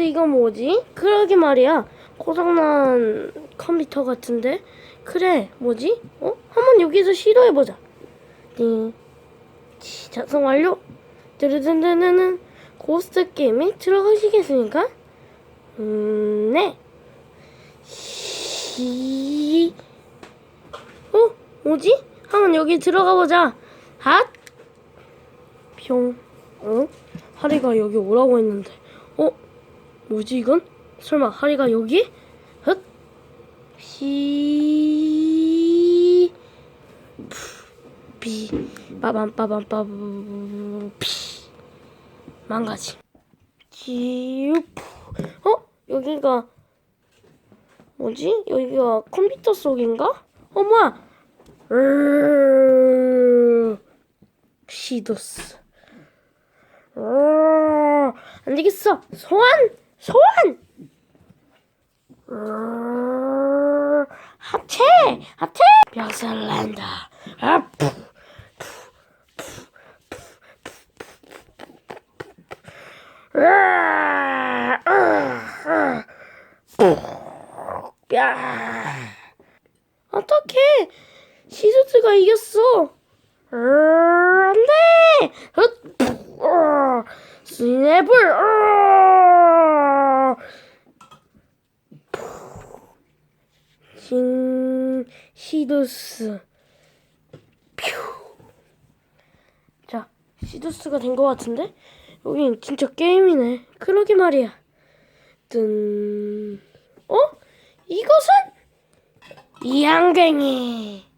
근데 이거 뭐지? 그러게 말이야. 고장난 컴퓨터 같은데? 그래, 뭐지? 어? 한번 여기서 시도해보자. 띵. 치, 작성 완료. 드르든드는 고스트 게임에 들어가시겠습니까? 음, 네. 시. 어? 뭐지? 한번 여기 들어가 보자. 핫. 평. 어? 하리가 여기 오라고 했는데. 어? 뭐지 이건? 설마 하리가 여기? 헛. 시. 푸. 비. 빠밤 빠밤 빠밤 피. 망가지. 지우. 어? 여기가 뭐지? 여기가 컴퓨터 속인가? 어 뭐야? 으... 시도스. 으... 안 되겠어. 소환! 소환! 으... 하체! 하체! 아, 푸. 으아, 으아, 으아. 야. 어떡해. 시스트가 이겼어. 으, 안 돼. 헛. 으아. 스냅을. 신 시두스. 퓨. 자, 시두스가 된 것 같은데? 여긴 진짜 게임이네. 그러게 말이야. 뜬. 어? 이것은? 이양갱이.